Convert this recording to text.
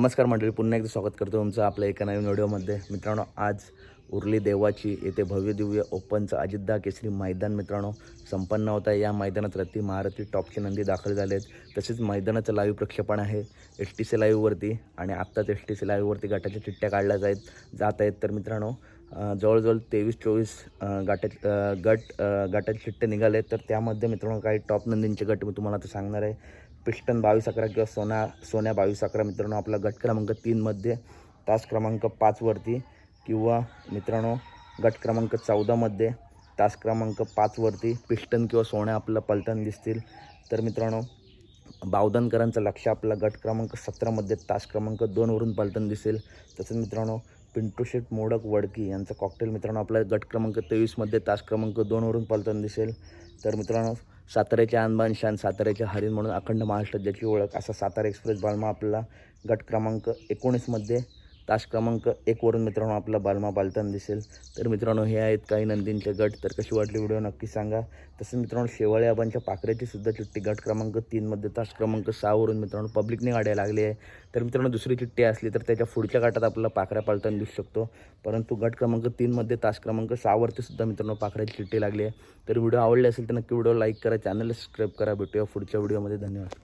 नमस्कार मंडळी पुन्हा एकदा स्वागत करतो तुमचं आपल्या एका नवीन व्हिडिओमध्ये. मित्रांनो आज उरली देवाची येथे भव्य दिव्य ओपनचं अजितदा केसरी मैदान मित्रांनो संपन्न होत आहे. या मैदानात रत्ती महारथी टॉपची नंदी दाखल झाले आहेत. तसेच मैदानाचं लाईव्ह प्रक्षेपण आहे एस टी सी लाईव्हवरती आणि आत्ताच एस टी सी लाईव्हवरती गटाच्या चिठ्ठ्या काढल्या जात जात आहेत. तर मित्रांनो जवळजवळ तेवीस चोवीस गाठ्या गट अं, गटाचे चिठ्ठे निघाले आहेत. तर त्यामध्ये मित्रांनो काही टॉप नंदींचे गट मी तुम्हाला आता सांगणार आहे. पिस्टन बावीस अकरा किंवा सोना सोन्या बावीस अकरा. मित्रांनो आपला गट क्रमांक तीनमध्ये तास क्रमांक पाचवरती किंवा मित्रांनो गट क्रमांक चौदामध्ये तास क्रमांक पाचवरती पिस्टन किंवा सोन्या आपलं पलटण दिसतील. तर मित्रांनो बावधनकरांचं लक्ष आपला गट क्रमांक सतरामध्ये तास क्रमांक दोनवरून पलटण दिसेल. तसंच मित्रांनो पिंटू शेट मोडक वडकी यांचं कॉकटेल मित्रांनो आपल्या गट क्रमांक तेवीसमध्ये तास क्रमांक दोनवरून पलटण दिसेल. तर मित्रांनो साताऱ्याचे आणबान शान साताऱ्याचे हरिण म्हणून अखंड महाराष्ट्रात ज्याची ओळख असा सातारा एक्सप्रेस बालमा आपला गट क्रमांक एकोणीसमध्ये तास क्रमांक एकवरून मित्रांनो आपला बालमा पालताना दिसेल. तर मित्रांनो हे आहेत काही नंदींचे गट. तर कशी वाटली व्हिडिओ नक्की सांगा. तसं मित्रांनो शेवाळे आबांच्या पाकऱ्याची सुद्धा चिठ्ठी गट क्रमांक तीनमध्ये तास क्रमांक सहावरून मित्रांनो पब्लिकने गाड्या लागली आहे. तर मित्रांनो दुसरी चिठ्ठी असली तर त्याच्या पुढच्या गटात आपल्याला पाखऱ्या पालताना दिसू शकतो. परंतु गट क्रमांक तीनमध्ये तास क्रमांक सहावरती सुद्धा मित्रांनो पाखऱ्याची चिठ्ठी लागली आहे. तर व्हिडिओ आवडली असेल तर नक्की व्हिडिओ लाईक करा चॅनलला सबस्क्राईब करा. भेटूया पुढच्या व्हिडिओमध्ये. धन्यवाद.